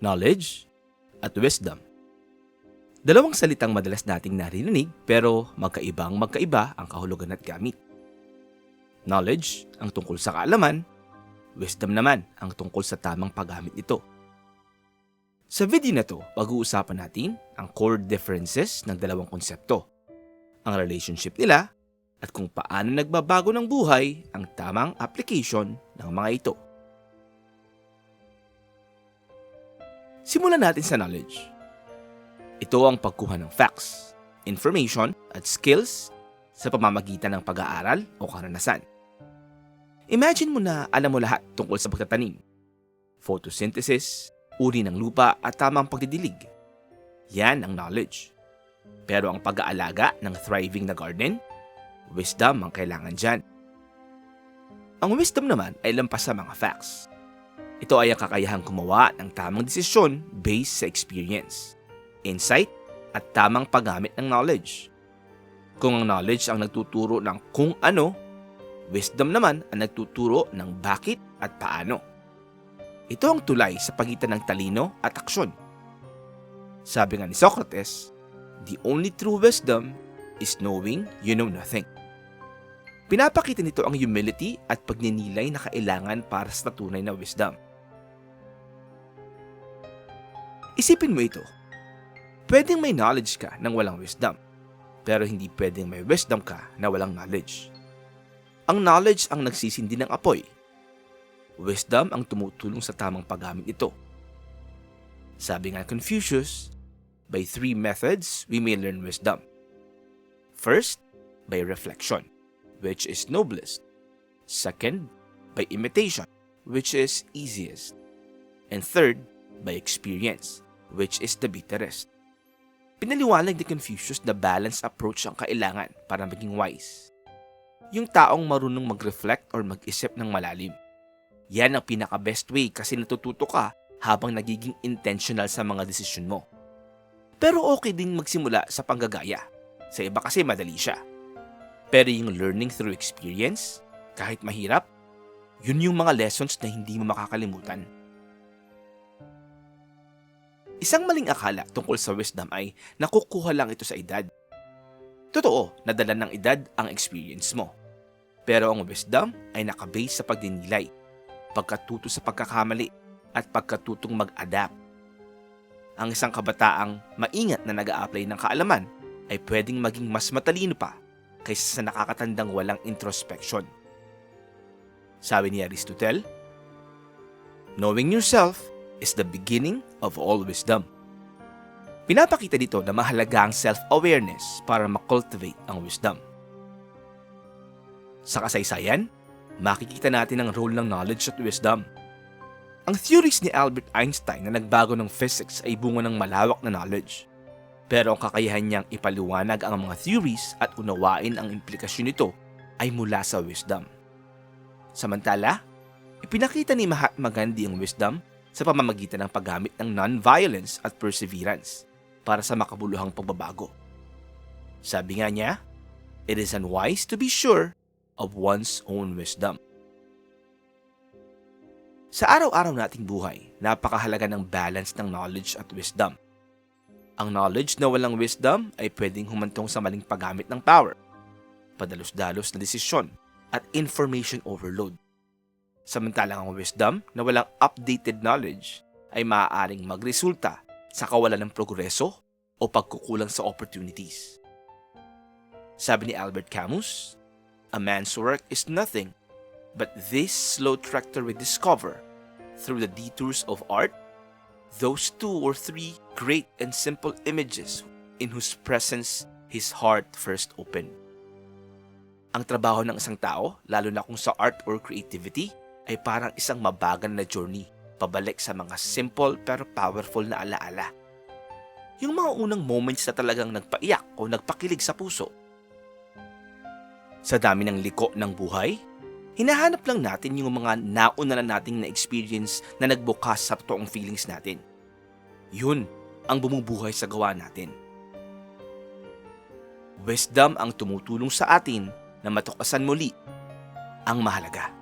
knowledge, at wisdom. Dalawang salitang madalas nating naririnig pero magkaibang magkaiba ang kahulugan at gamit. Knowledge ang tungkol sa kaalaman, wisdom naman ang tungkol sa tamang paggamit nito. Sa video na to, pag-uusapan natin ang core differences ng dalawang konsepto, ang relationship nila, at kung paano nagbabago ng buhay ang tamang application ng mga ito. Simulan natin sa knowledge. Ito ang pagkuha ng facts, information at skills sa pamamagitan ng pag-aaral o karanasan. Imagine mo na alam mo lahat tungkol sa pagtatanim, photosynthesis, uri ng lupa at tamang pagdidilig. Yan ang knowledge. Pero ang pag-aalaga ng thriving na garden, wisdom ang kailangan dyan. Ang wisdom naman ay lampas sa mga facts. Ito ay ang kakayahang gumawa ng tamang desisyon based sa experience, insight, at tamang paggamit ng knowledge. Kung ang knowledge ang nagtuturo ng kung ano, wisdom naman ang nagtuturo ng bakit at paano. Ito ang tulay sa pagitan ng talino at aksyon. Sabi nga ni Socrates, the only true wisdom is knowing you know nothing. Pinapakita nito ang humility at pagninilay na kailangan para sa tunay na wisdom. Isipin mo ito. Pwedeng may knowledge ka nang walang wisdom, pero hindi pwedeng may wisdom ka na walang knowledge. Ang knowledge ang nagsisindi ng apoy. Wisdom ang tumutulong sa tamang paggamit nito. Sabi nga Confucius, by three methods we may learn wisdom. First, by reflection, which is noblest. Second, by imitation, which is easiest. And third, by experience, which is the bitterest. Pinaliwanag ni Confucius na balanced approach ang kailangan para maging wise. Yung taong marunong mag-reflect or mag-isip ng malalim. Yan ang pinaka-best way kasi natututo ka habang nagiging intentional sa mga desisyon mo. Pero okay din magsimula sa panggagaya. Sa iba kasi madali siya. Pero yung learning through experience, kahit mahirap, yun yung mga lessons na hindi mo makakalimutan. Isang maling akala tungkol sa wisdom ay nakukuha lang ito sa edad. Totoo, nadala ng edad ang experience mo. Pero ang wisdom ay nakabase sa pagdinilay, pagkatuto sa pagkakamali, at pagkatutong mag-adapt. Ang isang kabataang maingat na nag apply ng kaalaman ay pwedeng maging mas matalino pa kaysa sa nakakatandang walang introspection. Sabi ni Aristotle, Knowing yourself is the beginning of all wisdom. Pinapakita dito na mahalaga ang self-awareness para makultivate ang wisdom. Sa kasaysayan, makikita natin ang role ng knowledge at wisdom. Ang theories ni Albert Einstein na nagbago ng physics ay bunga ng malawak na knowledge. Pero ang kakayahan niyang ipaliwanag ang mga theories at unawain ang implikasyon nito ay mula sa wisdom. Samantala, ipinakita ni Mahatma Gandhi ang wisdom sa pamamagitan ng paggamit ng non-violence at perseverance para sa makabuluhang pagbabago. Sabi nga niya, it is unwise to be sure of one's own wisdom. Sa araw-araw nating buhay, napakahalaga ng balance ng knowledge at wisdom. Ang knowledge na walang wisdom ay pwedeng humantong sa maling paggamit ng power, padalos-dalos na desisyon, at information overload. Samantalang ang wisdom na walang updated knowledge ay maaaring magresulta sa kawalan ng progreso o pagkukulang sa opportunities. Sabi ni Albert Camus, A man's work is nothing but this slow tractor we discover through the detours of art, those two or three great and simple images in whose presence his heart first opened. Ang trabaho ng isang tao, lalo na kung sa art or creativity, ay parang isang mabagal na journey pabalik sa mga simple pero powerful na alaala. Yung mga unang moments na talagang nagpaiyak o nagpakilig sa puso. Sa dami ng liko ng buhay, hinahanap lang natin yung mga nauna na nating na-experience na nagbukas sa totoong feelings natin. Yun ang bumubuhay sa gawa natin. Wisdom ang tumutulong sa atin na matukasan muli ang mahalaga.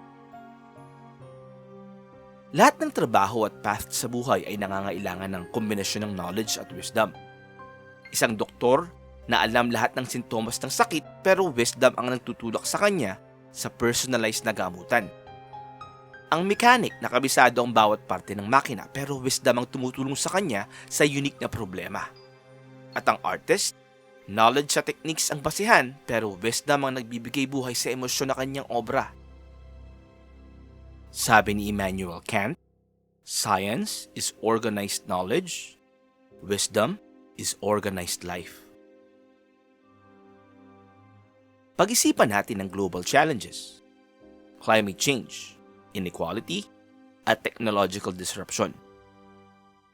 Lahat ng trabaho at path sa buhay ay nangangailangan ng kombinasyon ng knowledge at wisdom. Isang doktor na alam lahat ng sintomas ng sakit pero wisdom ang nagtutulak sa kanya sa personalized na gamutan. Ang mechanic na kabisado ang bawat parte ng makina pero wisdom ang tumutulong sa kanya sa unique na problema. At ang artist, knowledge sa techniques ang basihan pero wisdom ang nagbibigay buhay sa emosyon na kanyang obra. Sabi ni Immanuel Kant, Science is organized knowledge, wisdom is organized life. Pag-isipan natin ang global challenges, climate change, inequality, at technological disruption.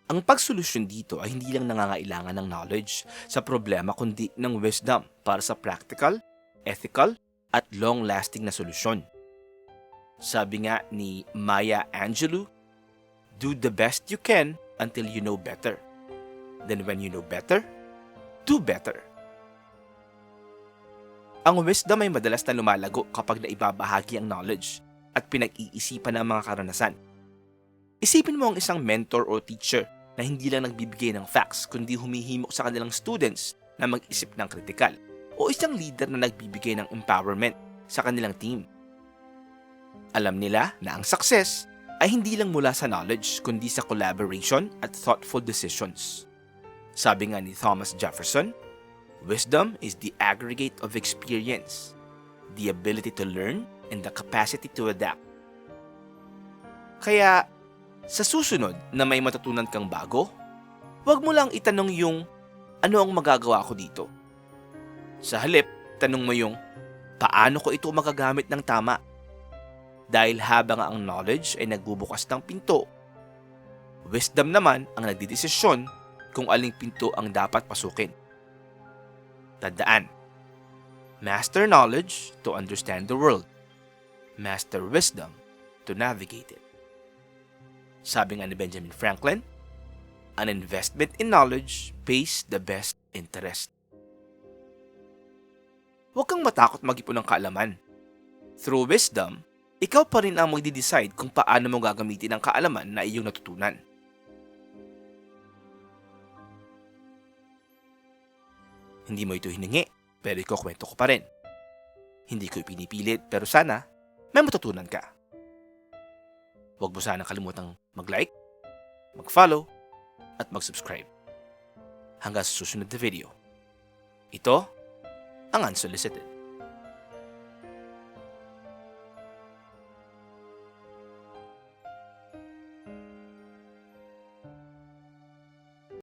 Ang pagsolusyon dito ay hindi lang nangangailangan ng knowledge sa problema kundi ng wisdom para sa practical, ethical, at long-lasting na solusyon. Sabi nga ni Maya Angelou, do the best you can until you know better. Then when you know better, do better. Ang wisdom ay madalas na lumalago kapag naibabahagi ang knowledge at pinag-iisipan ng mga karanasan. Isipin mo ang isang mentor o teacher na hindi lang nagbibigay ng facts kundi humihimok sa kanilang students na mag-isip ng kritikal o isang leader na nagbibigay ng empowerment sa kanilang team. Alam nila na ang success ay hindi lang mula sa knowledge kundi sa collaboration at thoughtful decisions. Sabi nga ni Thomas Jefferson, wisdom is the aggregate of experience, the ability to learn, and the capacity to adapt. Kaya, sa susunod na may matutunan kang bago, huwag mo lang itanong yung ano ang magagawa ko dito. Sa halip, tanong mo yung paano ko ito magagamit ng tama. Dahil habang ang knowledge ay nagbubukas ng pinto, wisdom naman ang nagdidesisyon kung aling pinto ang dapat pasukin. Tandaan, master knowledge to understand the world, master wisdom to navigate it. Sabi nga ni Benjamin Franklin, an investment in knowledge pays the best interest. Huwag kang matakot mag-ipon ng kaalaman. Through wisdom, ikaw pa rin ang magdi-decide kung paano mo gagamitin ang kaalaman na iyong natutunan. Hindi mo ito hiningi, pero ikaw kwento ko pa rin. Hindi ko ipinipilit, pero sana may matutunan ka. Huwag mo sana kalimutang mag-like, mag-follow, at mag-subscribe. Hanggang sa susunod na video. Ito, ang Unsolicited.